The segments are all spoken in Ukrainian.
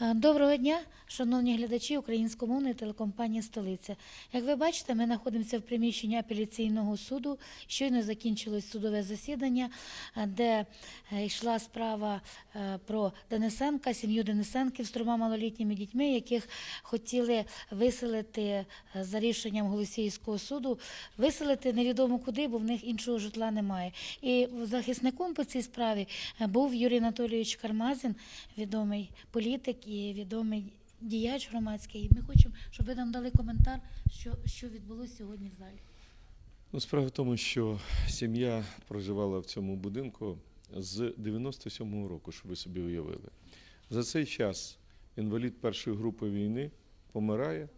Е, Доброго дня, шановні глядачі українськомовної телекомпанії Столиця. Як ви бачите, ми знаходимося в приміщенні апеляційного суду. Щойно закінчилось судове засідання, е, де е, йшла справа про Денисенка, сім'ю Денисенків з трьома малолітніми дітьми, яких хотіли виселити за рішенням Голосіївського суду, виселити невідомо куди, бо в них іншого житла немає. І захисником по цій справі був Юрій Анатолійович Кармазін, відомий політик і відомий діяч громадський. І Ми хочемо, щоб ви нам дали коментар, що, що відбулося сьогодні в залі. Ну, справа в тому, що сім'я проживала в цьому будинку з 97-го року, щоб ви собі уявили. За цей час інвалід першої групи війни помирає,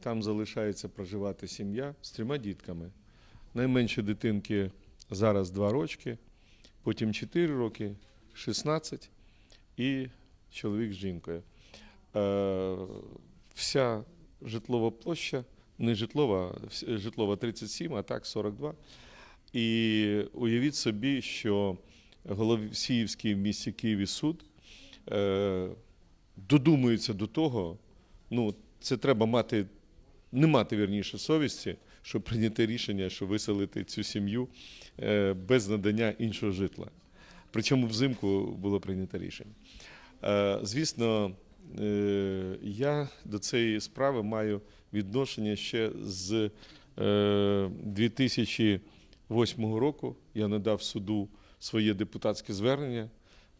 там залишається проживати сім'я з трьома дітками. Найменші дитинки зараз 2 рочки, потім 4 роки, 16 і чоловік з жінкою. Е, вся житлова площа, не житлова, житлова 37, а так 42. І уявіть собі, що Голосіївський в місті Києві суд е, додумується до того, ну, це треба мати, не мати вірніше совісті, щоб прийняти рішення, що виселити цю сім'ю е, без надання іншого житла. Причому взимку було прийнято рішення. Звісно, я до цієї справи маю відношення ще з е, 2008 року. Я надав суду своє депутатське звернення,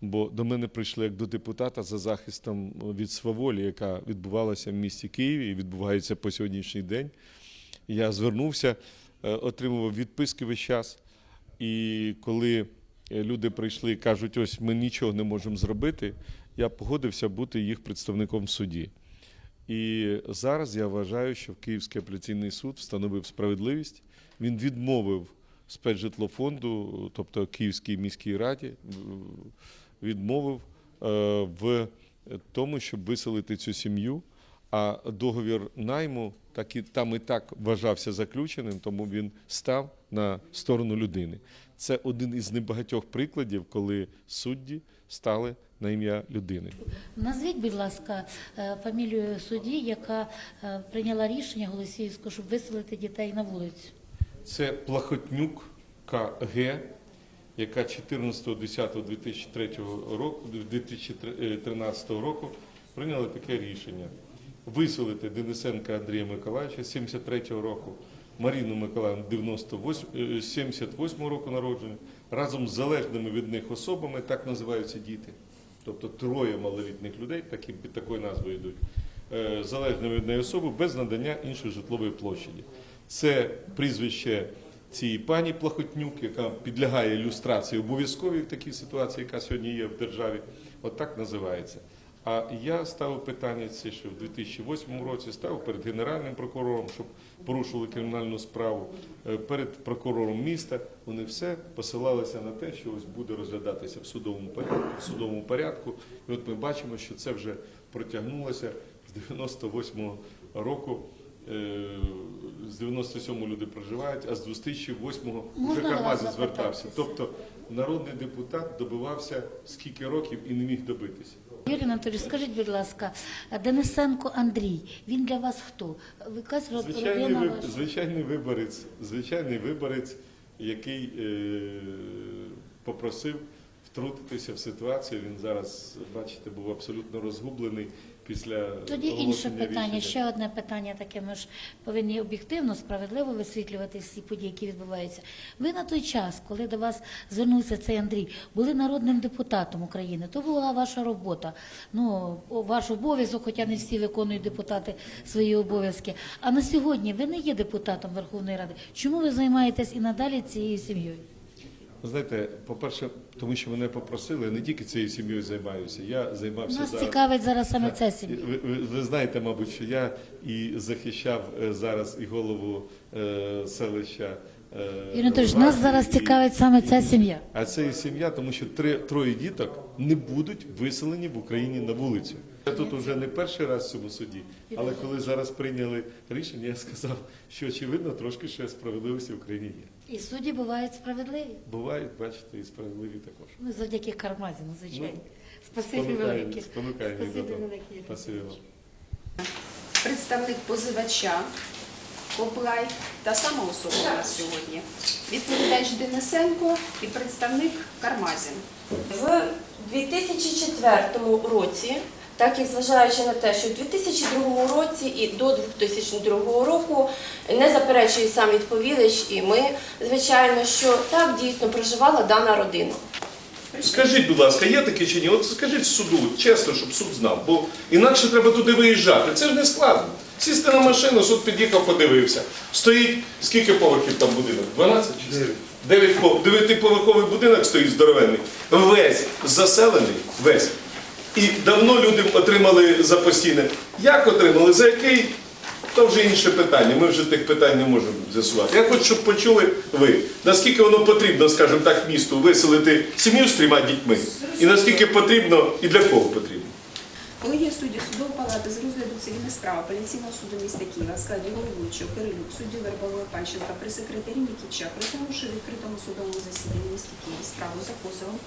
бо до мене прийшли як до депутата за захистом від сваволі, яка відбувалася в місті Києві і відбувається по сьогоднішній день. Я звернувся, е, отримував відписки весь час. І коли е, люди прийшли і кажуть, ось ми нічого не можемо зробити, я погодився бути їх представником в суді. І зараз я вважаю, що Київський апеляційний суд встановив справедливість. Він відмовив спецжитлофонду, тобто Київській міській раді, відмовив е, в тому, щоб виселити цю сім'ю. А договір найму так і там і так вважався заключеним, тому він став на сторону людини. Це один із небагатьох прикладів, коли судді стали на ім'я людини. Назвіть, будь ласка, е, фамілію судді, яка е, прийняла рішення Голосіївського, щоб виселити дітей на вулицю. Це Плахотнюк КГ, яка 14.10.2003 року, 2013 року прийняла таке рішення. Виселити Денисенка Андрія Миколаївича 73-го року, Маріну Миколаївну 98, е, 78 року народження, разом з залежними від них особами, так називаються діти, тобто троє малолітніх людей, такі, під такою назвою йдуть, е, залежними від неї особи без надання іншої житлової площаді. Це прізвище цієї пані Плахотнюк, яка підлягає ілюстрації обов'язковій в такій ситуації, яка сьогодні є в державі. От так називається. А я ставив питання це ще в 2008 році, ставив перед генеральним прокурором, щоб порушили кримінальну справу, е, перед прокурором міста. Вони все посилалися на те, що ось буде розглядатися в судовому порядку, в судовому порядку. І от ми бачимо, що це вже протягнулося з 98 року. Е, З 97-го люди проживають, а з 2008-го вже Кармазин звертався. Тобто народний депутат добивався скільки років і не міг добитися. Юрій Анатолійович, скажіть, будь ласка, Денисенко Андрій, він для вас хто? Ви якась Звичайний, виб- ваш... звичайний виборець, звичайний виборець, який е, попросив втрутитися в ситуацію. Він зараз, бачите, був абсолютно розгублений після Тоді інше питання, рішення. ще одне питання таке. Ми ж повинні об'єктивно, справедливо висвітлювати всі події, які відбуваються. Ви на той час, коли до вас звернувся цей Андрій, були народним депутатом України. То була ваша робота. Ну, ваш обов'язок, хоча не всі виконують депутати свої обов'язки. А на сьогодні ви не є депутатом Верховної Ради. Чому ви займаєтесь і надалі цією сім'єю? Знаєте, по-перше, тому що мене попросили, я не тільки цією сім'єю займаюся. Я займався Нас зараз. цікавить зараз саме ця сім'я. Ви, ви, ви знаєте, мабуть, що я і захищав е, зараз і голову е, селища. Е, Юрій Анатолійович, нас зараз і- цікавить саме ця сім'я. А це і сім'я, тому що три, троє діток не будуть виселені в Україні на вулицю. Я тут вже не перший раз в цьому суді, але коли зараз прийняли рішення, я сказав, що очевидно трошки ще справедливості в Україні є. І судді бувають справедливі. Бувають, бачите, і справедливі також. Ну, завдяки Кармазіну, звичайно. Ну, Спасибі велике. спонукає Спасибі велике. Спасибі вам. представник позивача Коплай та сама особа у нас сьогодні. Відповідач Денисенко і представник Кармазін. В 2004 році, так і зважаючи на те, що в 2002 році і до 2002 року не заперечує сам відповідач, і ми, звичайно, що так дійсно проживала дана родина. Скажіть, будь ласка, є таке чи ні? От скажіть суду, чесно, щоб суд знав, бо інакше треба туди виїжджати. Це ж не складно. Сісти на машину, суд під'їхав, подивився. Стоїть, скільки поверхів там будинок? 12 чи 9? Дев'ять пов- Дев'ятиповерховий будинок стоїть здоровенний. Весь заселений, весь. І давно люди отримали за постійне. Як отримали? За який? То вже інше питання. Ми вже тих питань не можемо з'ясувати. Я хочу, щоб почули ви, наскільки воно потрібно, скажімо так, місту виселити сім'ю з трьома дітьми, і наскільки потрібно, і для кого потрібно. Колегія суддів судової палати з розгляду цивільних справ апеляційного суду міста Києва складі головуючого Кирилюк, судді Вербової Панченка при секретарі Нікітча, притягнувши відкритому судовому засіданні міста Києва справу за позовом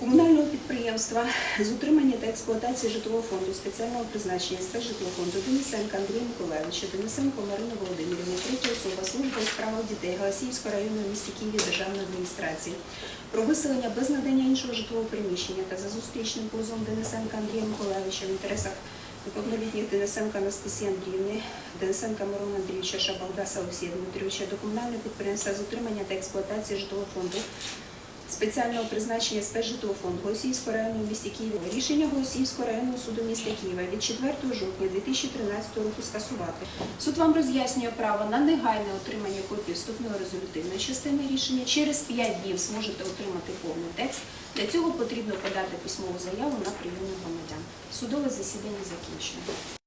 комунального підприємства з утримання та експлуатації житлового фонду спеціального призначення спецжитлофонду Денисенка Андрія Миколаївича, Денисенко Марини Володимирівни, третя особа служби у справах дітей Галасіївського районного міста Києві державної адміністрації. Про виселення без надання іншого житлового приміщення та за зустрічним позовом Денисенка Андрія Миколаївича в інтересах неповнолітніх Денисенка Анастасії Андріївни, Денисенка Мирона Андрійовича Шабалдаса Олексія Дмитровича до комунального підприємства з утримання та експлуатації житлового фонду спеціального призначення спецжитлового фонду Голосіївського району в місті Києва. Рішення Голосіївського районного суду міста Києва від 4 жовтня 2013 року скасувати. Суд вам роз'яснює право на негайне отримання копії вступної резолютивної частини рішення. Через 5 днів зможете отримати повний текст. Для цього потрібно подати письмову заяву на прийом громадян. Судове засідання закінчено.